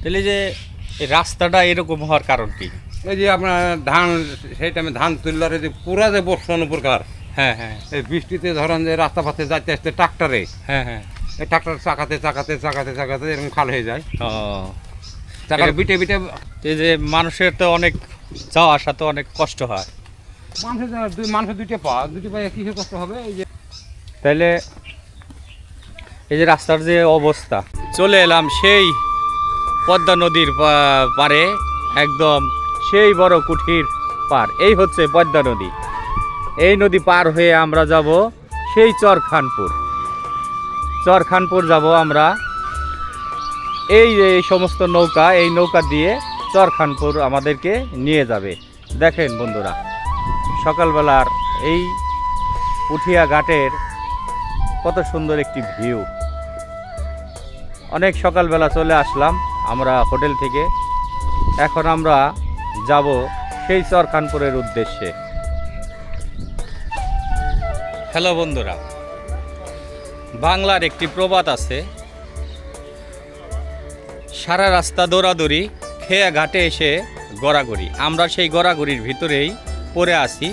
তাহলে যে এই রাস্তাটা এরকম হওয়ার কারণ কি? এই যে আপনার ধান সেই টাইমে ধান তুললারে যে পুরা যে বর্ষণ প্রকার হ্যাঁ হ্যাঁ। এই বৃষ্টিতে ধরেন যে রাস্তা পাতে যাইতে আসতে ট্রাক্টরে হ্যাঁ হ্যাঁ। এই ট্রাক্টর চাকাতে চাকাতে চাকাতে চাকাতে এরকম খাল হয়ে যায়। ও। চাকার বিটে বিটে এই যে মানুষের তো অনেক যাওয়া আসা তো অনেক কষ্ট হয়। মানুষের দুই মানুষের দুইটা পা দুটি পায়ে কিসের কষ্ট হবে? এই যে তাইলে এই যে রাস্তার যে অবস্থা চলে এলাম সেই পদ্মা নদীর পারে, একদম সেই বড় কুঠির পার। এই হচ্ছে পদ্মা নদী। এই নদী পার হয়ে আমরা যাব সেই চরখানপুর। চরখানপুর যাব আমরা। এই এই সমস্ত নৌকা, এই নৌকা দিয়ে চরখানপুর আমাদেরকে নিয়ে যাবে। দেখেন বন্ধুরা, সকালবেলার এই পুঠিয়া ঘাটের কত সুন্দর একটি ভিউ। অনেক সকালবেলা চলে আসলাম। আমরা হোটেল থেকে। এখন আমরা যাব সেই চরখানপুরের উদ্দেশ্যে। হ্যালো বন্ধুরা, বাংলার একটি প্রবাদ আছে। সারা রাস্তা দৌড়াদৌড়ি, খেয়া ঘাটে এসে গড়াগড়ি। আমরা সেই গড়াগড়ির ভিতরেই পড়ে আছি।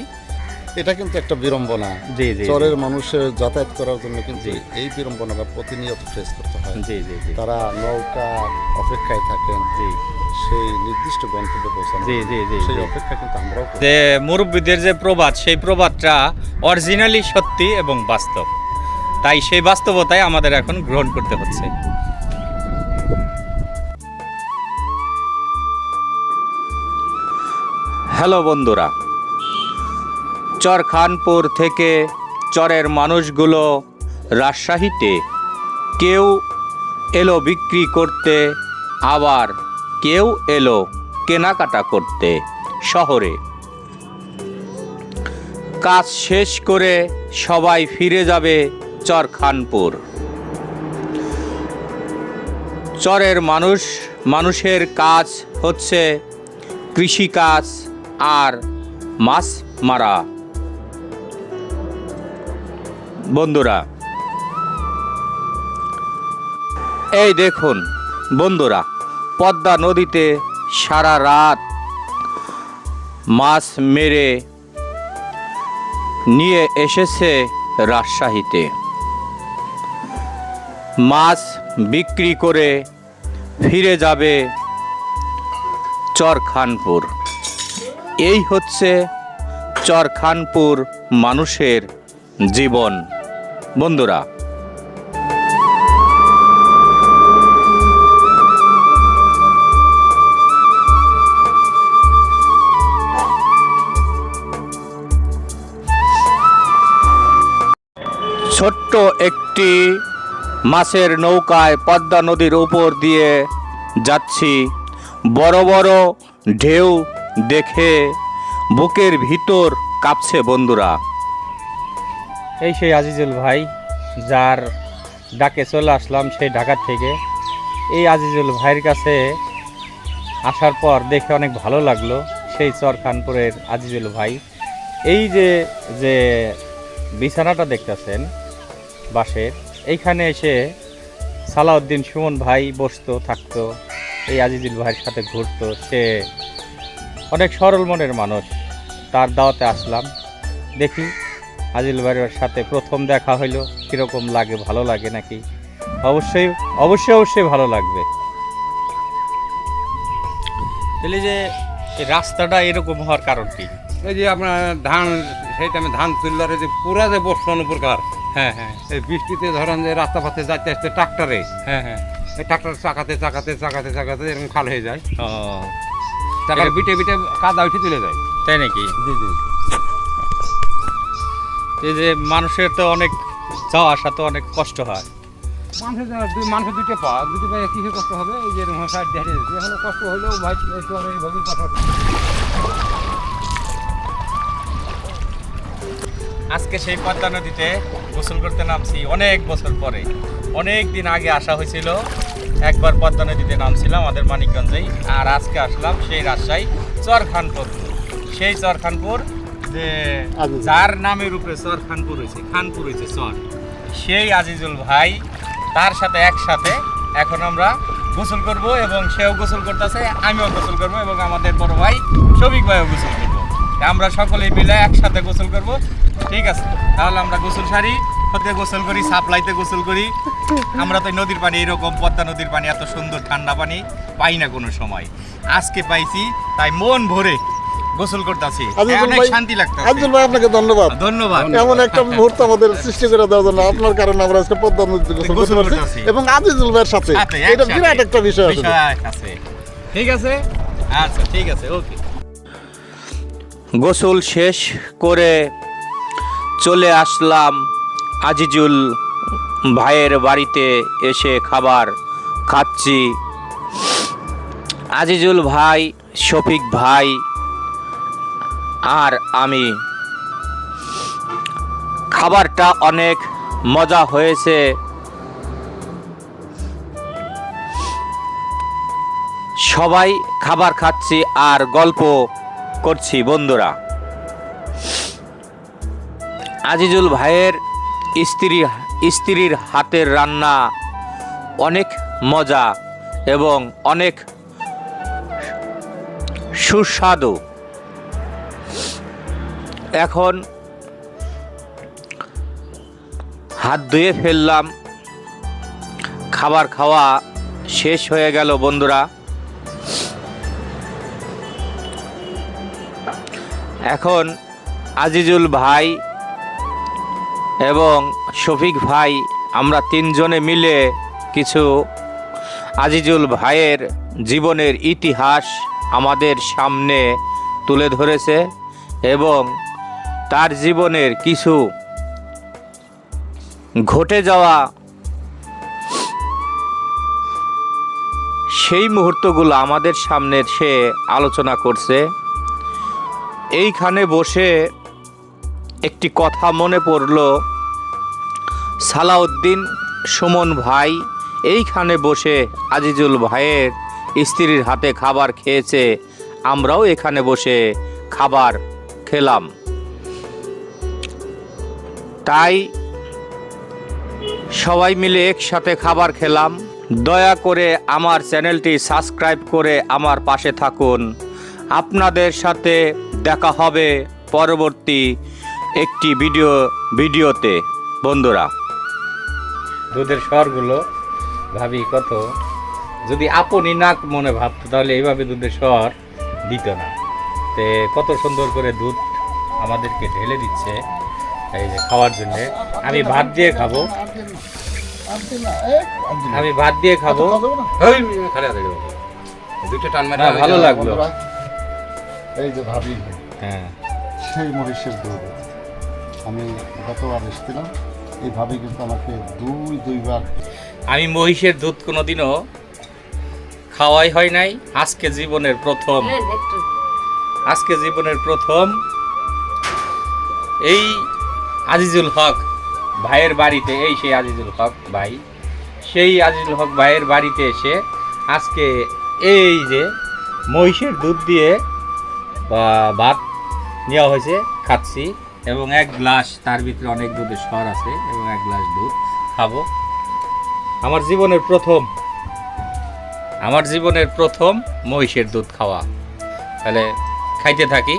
এটা কিন্তু একটা বিড়ম্বনা। জি জি চরের মানুষের যাতায়াত করার জন্য কিন্তু। এই বিড়ম্বনাটা প্রতিনিয়ত ফেস করতে হয়। জি জি জি। তারা নৌকা অপেক্ষায় থাকেন জি। সেই নির্দিষ্ট গন্তব্যে পৌঁছানো জি জি জি সেই অপেক্ষা কিন্তু আমরাও যে মুরব্বীদের যে প্রবাদ সেই প্রবাদটা অরিজিনালি সত্যি এবং বাস্তব। তাই সেই বাস্তবতাই আমাদের এখন গ্রহণ করতে হচ্ছে। হ্যালো বন্ধুরা চরখানপুর থেকে চরের মানুষগুলো রাজশাহীতে। কেউ এলো বিক্রি করতে, আবার কেউ এলো কেনাকাটা করতে শহরে। কাজ শেষ করে সবাই ফিরে যাবে চরখানপুর। চরের মানুষ, মানুষের কাজ হচ্ছে কৃষিকাজ আর মাছ মারা। বন্ধুরা। এই দেখুন, বন্ধুরা, পদ্মা নদীতে সারা রাত মাছ মেরে নিয়ে এসেছে রাজশাহীতে। মাছ বিক্রি করে ফিরে যাবে চরখানপুর। এই হচ্ছে চরখানপুর মানুষের জীবন। বন্ধুরা। ছোট্ট একটি মাছের নৌকায় পদ্মা নদীর উপর দিয়ে যাচ্ছি। বড় বড় ঢেউ দেখে বুকের ভিতর কাঁপছে বন্ধুরা। এই সেই আজিজুল ভাই, যার ডাকে চলে আসলাম সেই ঢাকার থেকে। এই আজিজুল ভাইয়ের কাছে আসার পর দেখে অনেক ভালো লাগল সেই চরখানপুরের আজিজুল ভাই। এই যে যে বিছানাটা দেখতেছেন বাসের এইখানে এসে সালাউদ্দিন সুমন ভাই বসতো, থাকতো। এই আজিজুল ভাইয়ের সাথে ঘুরতো। সে অনেক সরল মনের মানুষ। তার দাওয়াতে আসলাম। দেখি আজিজুল ভাইয়ের সাথে প্রথম দেখা হইল কীরকম লাগে ভালো লাগে নাকি? অবশ্যই অবশ্যই অবশ্যই ভালো লাগবে। তাহলে যে এই রাস্তাটা এরকম হওয়ার কারণ কি? এই যে আপনার ধান সেই টাইমে ধান তুললারে যে পুরা যে বর্ষণ প্রকার হ্যাঁ হ্যাঁ। এই বৃষ্টিতে ধরেন যে রাস্তা পাতে যাইতে আসতে ট্রাক্টরে হ্যাঁ হ্যাঁ। এই ট্রাক্টর চাকাতে চাকাতে চাকাতে চাকাতে এরকম খাল হয়ে যায়। ও। চাকার বিটে বিটে কাদা উঠে চলে যায়। তাই নাকি? জি জি। এই যে মানুষের তো অনেক যাওয়া আসা তো অনেক কষ্ট হয়। মানুষের দুই মানুষের দুইটা পা দুটি পায়ে কষ্ট হবে? এই যে সাইড দেখে এখনও কষ্ট হলেও ভাই একটু কথা আজকে সেই পদ্মা নদীতে গোসল করতে নামছি অনেক বছর পরে। অনেক দিন আগে আসা হয়েছিল। একবার পদ্মা নদীতে নামছিলাম আমাদের মানিকগঞ্জেই। আর আজকে আসলাম সেই রাজশাহী চরখানপুর। সেই চরখানপুর যে। যার নামের উপরে চরখানপুর হয়েছে খানপুর হয়েছে চর। সেই আজিজুল ভাই তার সাথে একসাথে এখন আমরা গোসল করব এবং সেও গোসল করতেছে আমিও গোসল করব এবং আমাদের বড় ভাই শফিক ভাইও গোসল করব। আমরা সকলেই মিলে একসাথে গোসল করব। ঠিক আছে তাহলে আমরা গোসল সারি হতে গোসল করি সাপ্লাইতে গোসল করি। আমরা তো নদীর পানি এরকম পদ্মা নদীর পানি এত সুন্দর ঠান্ডা পানি পাই না কোনো সময়। আজকে পাইছি তাই মন ভরে গোসল করতেছি। অনেক শান্তি ভাই আপনাকে ধন্যবাদ। ধন্যবাদ। এমন একটা মুহূর্ত আমাদের সৃষ্টি করে দেওয়ার জন্য আপনার কারণে আমরা আজকে পদ্মা নদীতে গোসল করতে পারছি করতেছি। এবং আজিজুল ভাইয়ের সাথে সাথে, এটা বিরাট একটা বিষয় আছে। ঠিক আছে? আচ্ছা ঠিক আছে ওকে। গোসল শেষ করে চলে আসলাম আজিজুল ভাইয়ের বাড়িতে এসে খাবার খাচ্ছি। আজিজুল ভাই শফিক ভাই আর আমি। খাবারটা অনেক মজা হয়েছে। সবাই খাবার খাচ্ছি আর গল্প করছি বন্ধুরা। আজিজুল ভাইয়ের স্ত্রী, স্ত্রীর হাতের রান্না অনেক মজা এবং অনেক সুস্বাদু। এখন হাত ধুয়ে ফেললাম। খাবার খাওয়া শেষ হয়ে গেল বন্ধুরা। এখন আজিজুল ভাই এবং শফিক ভাই, আমরা তিনজনে মিলে কিছু আজিজুল ভাইয়ের জীবনের ইতিহাস আমাদের সামনে তুলে ধরেছে এবং তার জীবনের কিছু ঘটে যাওয়া সেই মুহূর্তগুলো আমাদের সামনে সে আলোচনা করছে। এইখানে বসে একটি কথা মনে পড়ল। সালাউদ্দিন সুমন ভাই এইখানে বসে আজিজুল ভাইয়ের স্ত্রীর হাতে খাবার খেয়েছে। আমরাও এখানে বসে খাবার খেলাম। তাই সবাই মিলে একসাথে খাবার খেলাম। দয়া করে আমার চ্যানেলটি সাবস্ক্রাইব করে আমার পাশে থাকুন। আপনাদের সাথে দেখা হবে পরবর্তী একটি ভিডিও, ভিডিওতে। বন্ধুরা, দুধের স্বরগুলো ভাবি কত? যদি আপনি না মনে ভাবতো, তাহলে এইভাবে দুধের স্বর দিত না। তে কত সুন্দর করে দুধ আমাদেরকে ঢেলে দিচ্ছে। এই যে খাওয়ার জন্য। আমি ভাত দিয়ে খাব। আমি ভাত দিয়ে খাব। দুটো টান না, ভালো লাগল। এই যে ভাবি হ্যাঁ। সেই মহিষের দুধ। আমি গতবার এসেছিলাম। এই ভাবি কিন্তু আমাকে দুই দুইবার আমি মহিষের দুধ কোনোদিনও খাওয়াই হয় নাই। আজকে জীবনের প্রথম। আজকে জীবনের প্রথম। এই আজিজুল হক ভাইয়ের বাড়িতে, এই সেই আজিজুল হক ভাই, সেই আজিজুল হক ভাইয়ের বাড়িতে এসে আজকে এই যে মহিষের দুধ দিয়ে ভাত নেওয়া হয়েছে, খাচ্ছি এবং এক গ্লাস, তার ভিতরে অনেক দুধের স্বর আছে, এবং এক গ্লাস দুধ খাব। আমার জীবনের প্রথম, আমার জীবনের প্রথম মহিষের দুধ খাওয়া। তাহলে খাইতে থাকি।